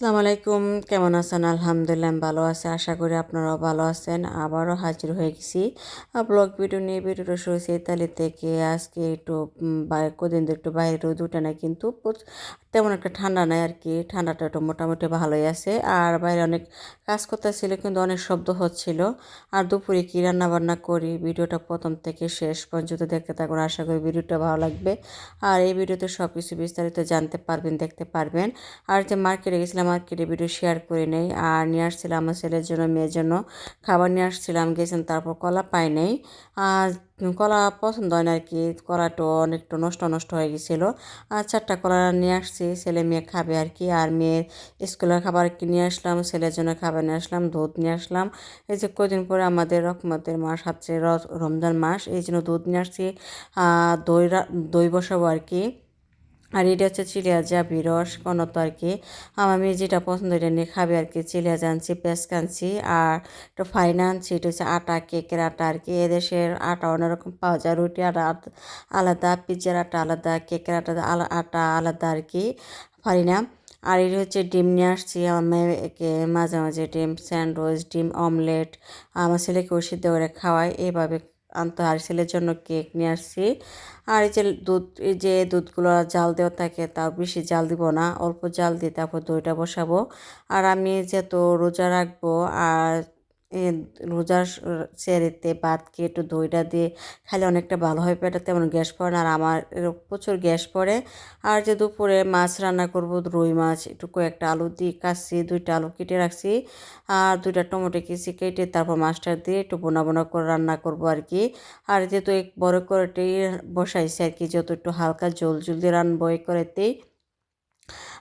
আসসালামু আলাইকুম। কেমন আছেন? আলহামদুলিল্লাহ, ভালো আছে। আশা করি আপনারাও ভালো আছেন। আবারও হাজির হয়ে গেছি। ব্লগ ভিডিও নিয়ে ভিডিওটা শুরু হয়েছে ইতালি থেকে। আজকে একটু কদিন ধরে একটু বাইরে রোদ উঠে না কিন্তু তেমন একটা ঠান্ডা নাই আর কি। ঠান্ডাটা একটু মোটামুটি ভালোই আছে। আর বাইরে অনেক কাজ করতেছিল, কিন্তু অনেক শব্দ হচ্ছিল। আর দুপুরে কী রান্না বান্না করি? ভিডিওটা প্রথম থেকে শেষ পর্যন্ত দেখতে থাকুন। আশা করি ভিডিওটা ভালো লাগবে। আর এই ভিডিওতে সব কিছু বিস্তারিত জানতে পারবেন, দেখতে পারবেন। আর যে মার্কেটে গেছিলাম মার্কেটে ভিডিও শেয়ার করে নেই। আর নিয়ে আসছিলাম আমার ছেলের জন্য, মেয়ের জন্য। খাবার নিয়ে আসছিলাম, গেছেন, তারপর কলা পাই নেই। আর কলা পছন্দ হয় না আর কি কলাটা অনেকটা নষ্ট নষ্ট হয়ে গেছিল। আর চারটা কলা নিয়ে আসছি, ছেলে মেয়ে খাবে আর কি আর মেয়ের স্কুলের খাবার কি নিয়ে আসলাম, ছেলের জন্য খাবার নিয়ে আসলাম, দুধ নিয়ে আসলাম। এই যে কদিন পরে আমাদের রকমতের মাস হচ্ছে রমজান মাস, এই জন্য দুধ নিয়ে আসছি। দই দই বসাবো আর কি আর এটা হচ্ছে চিড়িয়া বিরস কোনো আর কি আমার মেয়ে যেটা পছন্দ, এটা নিয়ে খাবে আর কি। চিড়িয়া আনছি, পেঁয়াজ আনছি আর একটু ফাইন আনছি, এটা হচ্ছে আটা, কেকের আটা আর কি। এদেশের আটা অন্যরকম পাওয়া যায়। রুটি আটা আলাদা, পিজ্জার আটা আলাদা, কেকের আটা আটা আলাদা আর কি। ফারিনা আর এটা হচ্ছে ডিম নিয়ে আসছি। আমার মেয়েকে মাঝে মাঝে ডিম, স্যান্ডউইচ, ডিম, অমলেট, আমার ছেলেকে ওষুধ করে খাওয়াই। এইভাবে আনতে আর ছেলের জন্য কেক নিয়ে আসছি। আর এই যে দুধ, এই যে দুধগুলো জাল দেওয়া থাকে, তাও বেশি জাল দিব না। অল্প জাল দিয়ে তারপর দইটা বসাবো। আর আমি যেহেতু রোজা রাখব, আর রোজার সেরেতে ভাত খেয়ে একটু দইটা দিয়ে খাইলে অনেকটা ভালো হয় পেটে, তেমন গ্যাস পড়ে না। আর আমার প্রচুর গ্যাস পড়ে। আর যে দুপুরে মাছ রান্না করব, রুই মাছ, একটু কয়েকটা আলু দিয়ে কাটছি দুইটা আলু কেটে রাখছি। আর দুইটা টমেটো কেচি কেটে তারপর মাছটা দিয়ে একটু বোনা বোনা করে রান্না করব আর কি। আর যেহেতু এক বড় করেটি বসাইছি আর কি যত একটু হালকা জল জল দিয়ে রানবো এই করেতেই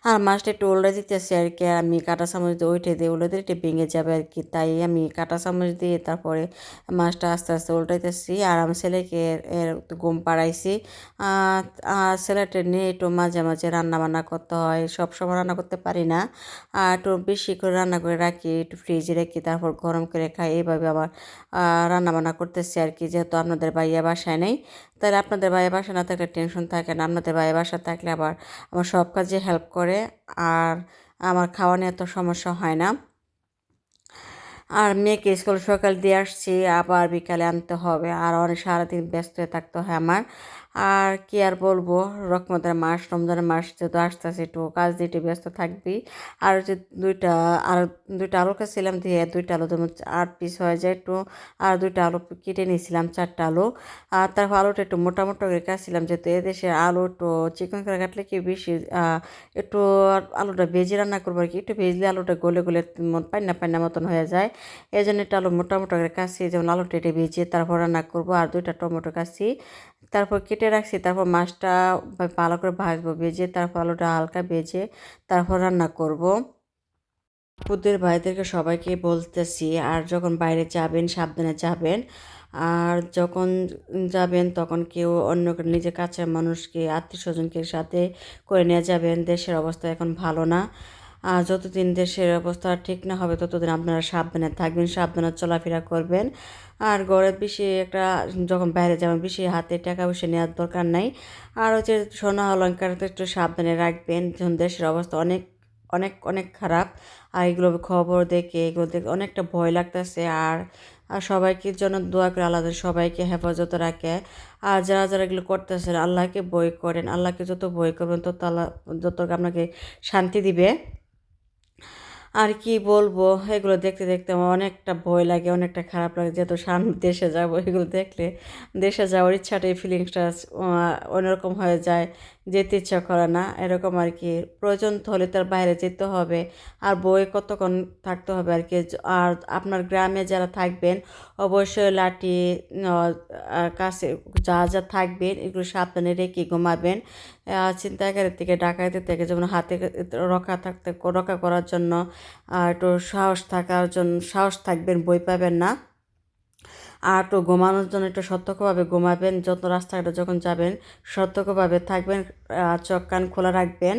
আর মাছটা একটু উল্টে দিতেছি আর কি, আর আমি কাঁটা চামচ দিয়ে উঠে দিয়ে দিয়ে একটু ভেঙে যাবে আর কি। তাই আমি কাঁটা চামচ দিয়ে তারপরে মাছটা আস্তে আস্তে উল্টাইতেছি আর আমার ছেলেকে এর ঘুম পাড়াইছি। আর ছেলেটা নিয়ে একটু মাঝে মাঝে রান্না বান্না করতে হয়, সব সময় রান্না করতে পারি না। আর একটু বেশি করে রান্না করে রাখি, একটু ফ্রিজে রাখি, তারপর গরম করে খাই। এইভাবে আবার রান্না বান্না করতেছি আর কি, যেহেতু আপনাদের বাইয়া বাসায় নেই। তাহলে আপনাদের ভাইয়ের বাসা না থাকলে টেনশন থাকে না। আপনাদের ভাইয়ের বাসা থাকলে আবার আমার সব কাজে হেল্প করে আর আমার খাওয়া নিয়ে এত সমস্যা হয় না। আর মেয়েকে স্কুল সকাল দিয়ে আসছি, আবার বিকালে আনতে হবে। আর অনেক সারাদিন ব্যস্ত হয়ে থাকতে হয় আমার। আর কি আর বলব রকমতের মাস, রমজানের মাস যেহেতু আসতেছে, একটু কাজ দিয়ে একটু ব্যস্ত থাকবি। আর যে দুইটা, আর দুইটা আলু কাটছিলাম দিয়ে দুইটা আলু যেমন আট পিস হয়ে যায় একটু, আর দুইটা আলু কেটে নিয়েছিলাম, চারটা আলু। আর তারপর আলুটা একটু মোটা মোটা করে কাটছিলাম যেহেতু এদেশের আলু একটু চিকন করে কাটলে কি বেশি একটু আলুটা ভেজে রান্না করব আর কি, একটু ভেজলে আলুটা গলে গলে পান্না পান্না মতন হয়ে যায়। এই জন্য একটু আলু মোটা মোটা করে কাটছি যেমন আলুটা এটা ভেজে তারপর রান্না করব, আর দুইটা টমেটো কাটছি তারপর কেটে রাখছি, তারপর মাছটা ভালো করে ভাজবো, ভেজে তারপর আলুটা হালকা ভেজে তারপর রান্না করব। আপুদের ভাইদেরকে সবাইকে বলতেছি, আর যখন বাইরে যাবেন, সাবধানে যাবেন। আর যখন যাবেন, তখন কেউ অন্য নিজের কাছের মানুষকে আত্মীয় স্বজনকে সাথে করে নিয়ে যাবেন। দেশের অবস্থা এখন ভালো না। যতদিন দেশের অবস্থা ঠিক না হবে, ততদিন আপনারা সাবধানে থাকবেন, সাবধানে চলাফেরা করবেন। আর ঘরে বেশি একটা যখন বাইরে যাবেন, বেশি হাতে টাকা পয়সা নেওয়ার দরকার নাই। আর হচ্ছে সোনা অলঙ্কার একটু সাবধানে রাখবেন, যখন দেশের অবস্থা অনেক অনেক অনেক খারাপ। আর এগুলো খবর দেখে, এগুলো দেখে অনেকটা ভয় লাগতেছে। আর আর সবাইকে জন্য দোয়া করে আল্লাহ সবাইকে হেফাজত রাখে। আর যারা যারা এগুলো করতেছেন, আল্লাহকে বই করেন, আল্লাহকে যত বই করবেন, তত আল্লাহ, যত আপনাকে শান্তি দিবে। আর কি বলব, এগুলো দেখতে দেখতে আমার অনেকটা ভয় লাগে, অনেকটা খারাপ লাগে যেহেতু সামনে দেশে যাব এগুলো দেখলে। দেশে যাওয়ার ইচ্ছাটাই ফিলিংসটা অন্যরকম হয়ে যায়। যেতে ইচ্ছা করে না। এরকম আর কি প্রয়োজন হলে তার বাইরে যেতে হবে। আর বই কতক্ষণ থাকতে হবে আর কি আর আপনার গ্রামে যারা থাকবেন, অবশ্যই লাঠি কাছে যা যা থাকবেন, এগুলো সাবধানে রেখে ঘুমাবেন। চিন্তাকারীর থেকে ডাকাইতে থেকে যেমন হাতে রক্ষা থাকতে, রক্ষা করার জন্য একটু সাহস থাকার জন্য সাহস থাকবেন বই পাবেন না। আর একটু ঘুমানোর জন্য একটু সতর্কভাবে ঘুমাবেন। যত রাস্তাঘাটে যখন যাবেন, সতর্কভাবে থাকবেন চোখ কান খোলা রাখবেন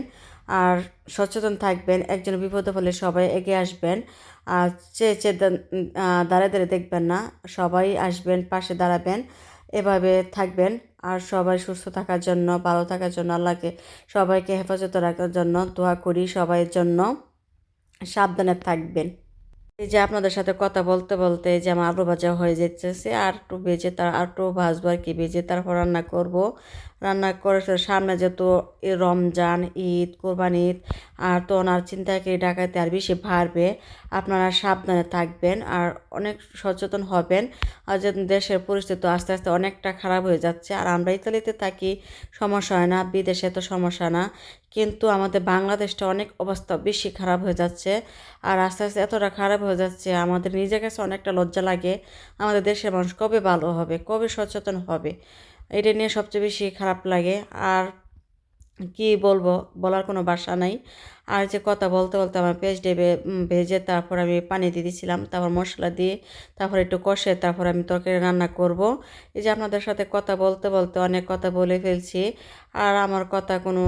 আর সচেতন থাকবেন। একজন বিপদে হলে সবাই এগিয়ে আসবেন। আর চেয়ে চেয়ে দাঁড়িয়ে দাঁড়িয়ে দেখবেন না। সবাই আসবেন, পাশে দাঁড়াবেন, এভাবে থাকবেন। আর সবাই সুস্থ থাকার জন্য, ভালো থাকার জন্য, আল্লাহকে, সবাইকে হেফাজত রাখার জন্য দোয়া করি সবাইয়ের জন্য। সাবধানে থাকবেন। এই যে আপনাদের সাথে কথা বলতে বলতে যে আমার আলু ভাজা হয়ে যেতেছে আর একটু বেজে তার, আর একটু ভাজবো আর কি, বেজে তারপর রান্না করব। রান্না করে সামনে যেহেতু রমজান, ঈদ, কোরবান ঈদ, আর তো ওনার চিন্তা করে ডাকাতে আর বেশি বাড়বে। আপনারা সাবধানে থাকবেন আর অনেক সচেতন হবেন। আর যে দেশের পরিস্থিতি আস্তে আস্তে অনেকটা খারাপ হয়ে যাচ্ছে, আর আমরা ইতালিতে থাকি, সমস্যা হয় না, বিদেশে তো সমস্যা না। কিন্তু আমাদের বাংলাদেশটা অনেক অবস্থা বেশি খারাপ হয়ে যাচ্ছে। আর আস্তে আস্তে এতটা খারাপ হয়ে যাচ্ছে, আমাদের নিজের কাছে অনেকটা লজ্জা লাগে, আমাদের দেশের মানুষ কবে ভালো হবে, কবে সচেতন হবে, এটা নিয়ে সবচেয়ে বেশি খারাপ লাগে। আর কি বলব? বলার কোনো বাসা নাই। আর যে কথা বলতে বলতে আমার পেঁয়াজ ডেবে ভেজে তারপর আমি পানি দিয়ে দিয়েছিলাম তারপর মশলা দিয়ে, তারপর একটু কষে তারপর আমি তরকারি রান্না করব। এই যে আপনাদের সাথে কথা বলতে বলতে অনেক কথা বলে ফেলছি, আর আমার কথা কোনো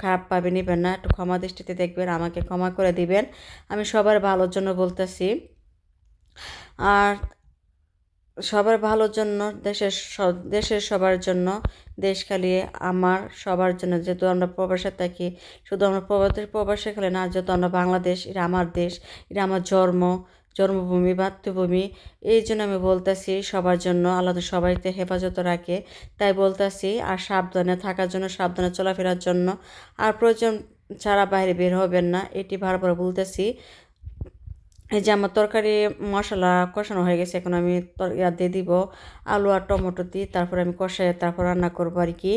খারাপ পাবে নেবেন না। একটু ক্ষমা দৃষ্টিতে দেখবেন, আমাকে ক্ষমা করে দিবেন। আমি সবার ভালোর জন্য বলতেছি। আর সবার ভালোর জন্য, দেশের দেশের সবার জন্য, দেশ খালি আমার, সবার জন্য। যেহেতু আমরা প্রবাসে থাকি, শুধু আমরা প্রবাসের প্রবাসে খালি না, যেহেতু আমরা বাংলাদেশ এটা আমার দেশ এটা আমার জন্ম, জন্মভূমি, মাতৃভূমি, এই জন্য আমি বলতেছি সবার জন্য, আল্লাহ সবাইতে হেফাজত রাখে। তাই বলতেছি, আর সাবধানে থাকার জন্য, সাবধানে চলাফেরার জন্য, আর প্রয়োজন ছাড়া বাইরে বের হবেন না, এটি বারবার বলতেছি। এই যে আমার তরকারি মশলা কষানো হয়ে গেছে, এখন আমি ইয়া দিয়ে দিব আলু আর টমেটো দিই তারপর আমি কষাই তারপর রান্না করব আর কি।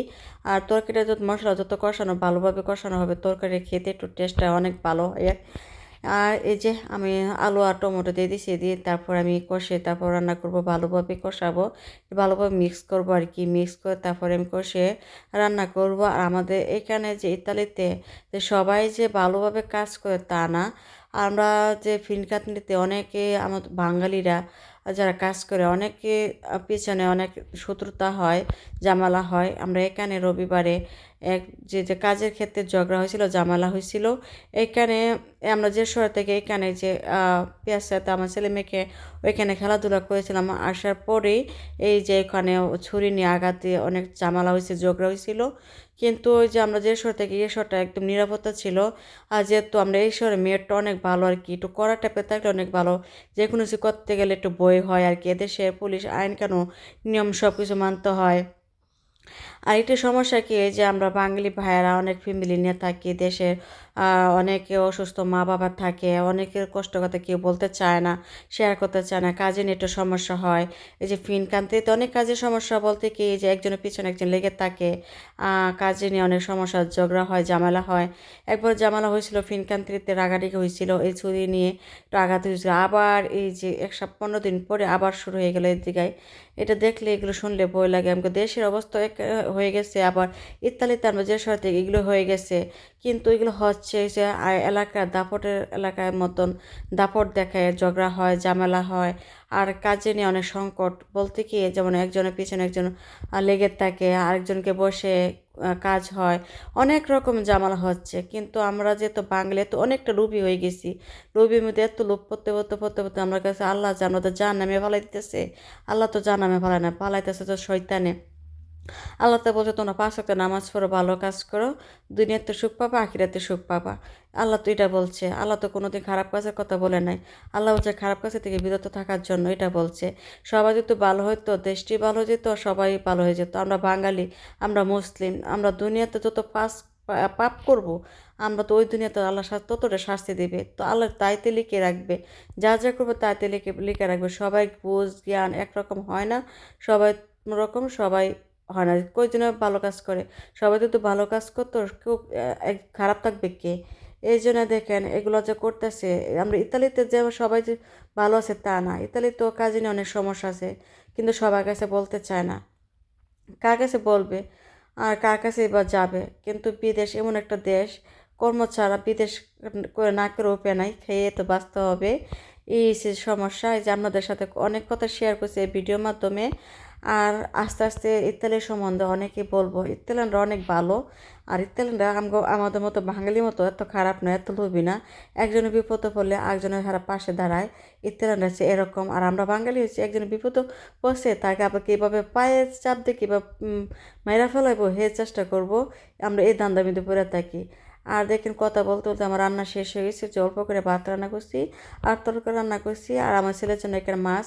আর তরকারিটা যত, মশলা যত কষানো ভালোভাবে কষানো হবে তরকারি খেতে একটু টেস্টটা অনেক ভালো হয় আর এই যে আমি আলু আর টমেটো দিয়ে দিছি, দিয়ে তারপর আমি কষে তারপর রান্না করব, ভালোভাবে কষাবো, ভালোভাবে মিক্স করব আর কি মিক্স করে তারপরে আমি কষে রান্না করব। আর আমাদের এখানে যে ইতালিতে যে সবাই যে ভালোভাবে কাজ করে তা না আমরা যে ফিল্ড ফিনকাতনিতে অনেকে আমাদের বাঙালিরা যারা কাজ করে, অনেকে পেছনে অনেক শত্রুতা হয় জামালা হয়। আমরা এখানে রবিবারে এক যে যে কাজের ক্ষেত্রে ঝগড়া হয়েছিল জামালা হয়েছিল, এখানে আমরা যে শহর থেকে এখানে যে পেঁয়াজটাতে আমার ছেলে মেয়েকে ওইখানে খেলাধুলা করেছিলাম, আসার পরেই এই যে এখানে ছুরি নিয়ে আঘাত দিয়ে অনেক জামালা হয়েছে, ঝগড়া হয়েছিল। কিন্তু ওই যে আমরা যে শহর থেকে এই শহরটা একদম নিরাপত্তা ছিল, আর যেহেতু আমরা এই শহরে মেয়েরটা অনেক ভালো আর কি, একটু কড়া টাইপের থাকলে অনেক ভালো। যে কোনো কিছু করতে গেলে একটু বই হয় আর কি এদেশের পুলিশ, আইন কেন নিয়ম সব কিছু মানতে হয়। আর একটি সমস্যা কি যে আমরা বাঙালি ভাইয়েরা অনেক ফ্যামিলি নিয়ে থাকি, দেশের অনেকে অসুস্থ মা বাবা থাকে, অনেকের কষ্ট কথা কেউ বলতে চায় না শেয়ার করতে চায় না, কাজে একটু সমস্যা হয়। এই যে ফিন কান্তিতে অনেক কাজের সমস্যা বলতে কি যে একজনের পিছনে একজন লেগে থাকে কাজে নিয়ে অনেক সমস্যা, ঝগড়া হয় জামালা হয়। একবার জামালা হয়েছিল, ফিন কান্তিতে রাগাডিকে হয়েছিল, এই ছুরি নিয়ে একটু আঘাত হয়েছিল। আবার এই যে এক সপ্তাহ, পনেরো দিন পরে আবার শুরু হয়ে গেলো এই দিকে এটা দেখলে এগুলো শুনলে বই লাগে। আমাকে দেশের অবস্থা হয়ে গেছে, আবার ইত্যাদিতে আমরা যে শহর থেকে এগুলো হয়ে গেছে। কিন্তু এগুলো হচ্ছে যে এলাকার দাপটের এলাকার মতন দাপট দেখায়, ঝগড়া হয়, ঝামেলা হয়, আর কাজে নিয়ে অনেক সংকট। বলতে কি, যেমন একজনের পিছনে একজন লেগে থাকে, আরেকজনকে বসে কাজ হয়, অনেক রকম জামালা হচ্ছে। কিন্তু আমরা যেহেতু বাঙালি তো অনেকটা লুবি হয়ে গেছি। লুবির মধ্যে এত লোভ পড়তে পড়তে পড়তে পড়তে আমার কাছে, আল্লাহ যে আমরা তো জান নামে ভালাই দিতেছে, আল্লাহ তো জান নামে ভালাই না পালাইতেছে তো শৈতানে আল্লাহ তো বলছে, তোমরা পাঁচ একটা নামাজ পড়ো, ভালো কাজ করো। দুনিয়াতে সুখ পাবা, আখিরাতে সুখ পাবা। আল্লাহ তো এটা বলছে। আল্লাহ তো কোনোদিন খারাপ কাজের কথা বলে নাই। আল্লাহ বলছে খারাপ কাজের থেকে বিরত থাকার জন্য এটা বলছে। সবাই যদি ভালো হইতো, দেশটি ভালো হয়ে যেত সবাই ভালো হয়ে যেত। আমরা বাঙালি, আমরা মুসলিম, আমরা দুনিয়াতে যত পাস পাপ করব, আমরা তো ওই দুনিয়াতে আল্লাহ ততটা শাস্তি দেবে। তো আল্লাহ তাইতে লিখে রাখবে। যা যা করব তাইতে লিখে লিখে রাখবে। সবাই বুঝ, জ্ঞান একরকম হয় না। সবাই রকম, সবাই হয় না। কয়জনে ভালো কাজ করে। সবাই তো ভালো কাজ করতো কেউ খারাপ থাকবে কে? এই জন্য দেখেন, এগুলো যে করতেছে, আমরা ইতালিতে যে সবাই যে ভালো আছে তা না। ইতালি তো কাজে নিয়ে অনেক সমস্যা আছে, কিন্তু সবার কাছে বলতে চায় না। কার কাছে বলবে? আর কার কাছে এবার যাবে? কিন্তু বিদেশ এমন একটা দেশ কর্ম ছাড়া বিদেশ করে না করে উপায় নাই, খেয়ে তো বাঁচতে হবে। এই সমস্যা, এই যে আপনাদের সাথে অনেক কথা শেয়ার করছি এই ভিডিওর মাধ্যমে। আর আস্তে আস্তে ইতালির সম্বন্ধে অনেকে বলব ইতালিয়ানরা অনেক ভালো। আর ইতালিয়ানরা আমাদের মতো বাঙালির মতো এত খারাপ নয়, এত লোভী না। একজনের বিপদে পড়লে একজনের হারা পাশে দাঁড়ায়। ইতালিয়ানরা হচ্ছে এরকম। আর আমরা বাঙালি হচ্ছে একজনের বিপদ পড়ছে, তাকে আবার কীভাবে পায়ে চাপ দিয়ে কীভাবে মেরা ফেলাইবো, হে চেষ্টা করব। আমরা এই দান্দামিতে পড়ে থাকি। আর দেখেন কথা বলতে বলতে আমার রান্না শেষ হয়ে গেছে, যে অল্প করে ভাত রান্না করছি আর তরকারি রান্না করছি। আর আমার ছেলের জন্য এখানে মাছ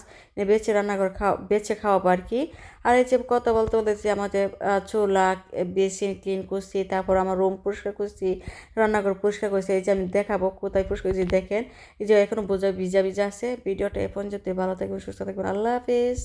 বেছে রান্না করে খাওয়া, বেছে খাওয়াবো আর কি। আর এই যে কথা বলতে বলতেছি আমাদের চুলা বেসিন ক্লিন করছি, তারপর আমার রুম পরিষ্কার করছি, রান্নাঘর পরিষ্কার করছি, এই যে আমি দেখাবো কোথায় পরিষ্কার করছি, দেখেন। এই যে এখনও বোঝা ভিজা ভিজা আছে। ভিডিওটা এ পর্যন্ত ভালো থাকবেন, সুস্থ থাকবেন, আল্লাহ হাফিজ।